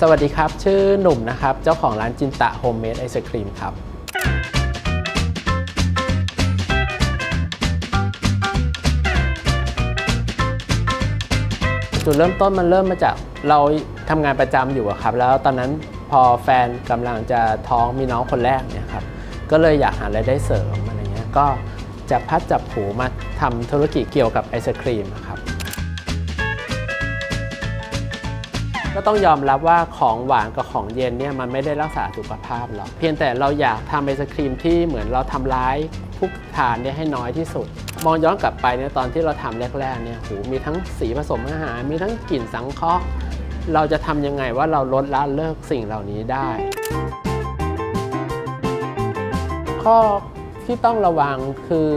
สวัสดีครับ ชื่อหนุ่มนะครับ เจ้าของร้านจินตะโฮมเมดไอศครีมครับ จุดเริ่มต้นมันเริ่มมาจากเราทำงานประจำอยู่อะครับ แล้วตอนนั้นพอแฟนกำลังจะท้องมีน้องคนแรกเนี่ยครับ ก็เลยอยากหารายได้เสริมอะไรเงี้ย ก็จับพัดจับผูมาทำธุรกิจเกี่ยวกับไอศครีมอะครับ ก็ต้องยอมรับว่าของหวานกับของเย็นเนี่ยมันไม่ได้รักษาสุขภาพหรอก เพียงแต่เราอยากทำไอศครีมที่เหมือนเราทำร้ายผู้ทานเนี่ยให้น้อยที่สุด มองย้อนกลับไปเนี่ยตอนที่เราทำแรกๆเนี่ยโหมีทั้งสีผสมอาหาร มีทั้งกลิ่นสังเคราะห์เราจะทำยังไงว่าเราลดละเลิกสิ่งเหล่านี้ได้ ข้อที่ต้องระวังคือ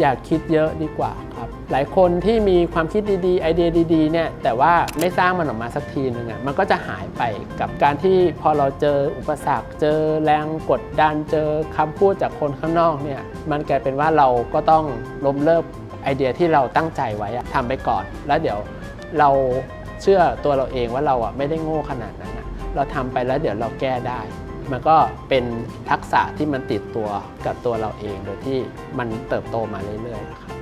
อย่าคิดเยอะดีกว่าครับ หลายคนที่มีความคิดดีๆ ไอเดียดีๆเนี่ยแต่ว่าไม่สร้างมันออกมาสักทีนึงอะมันก็จะหายไปกับการที่พอเราเจออุปสรรค เจอแรงกดดันเจอคำพูดจากคนข้างนอกเนี่ยมันกลายเป็นว่าเราก็ต้องล้มเลิกไอเดียที่เราตั้งใจไว้อะทำไปก่อน แล้วเดี๋ยวเราเชื่อตัวเราเองว่าเราอะไม่ได้โง่ขนาดนั้นอะเราทำไปแล้วเดี๋ยวเราแก้ได้ มันก็เป็นทักษะที่มันติดตัวกับตัวเราเองโดยที่มันเติบโตมาเรื่อยๆครับ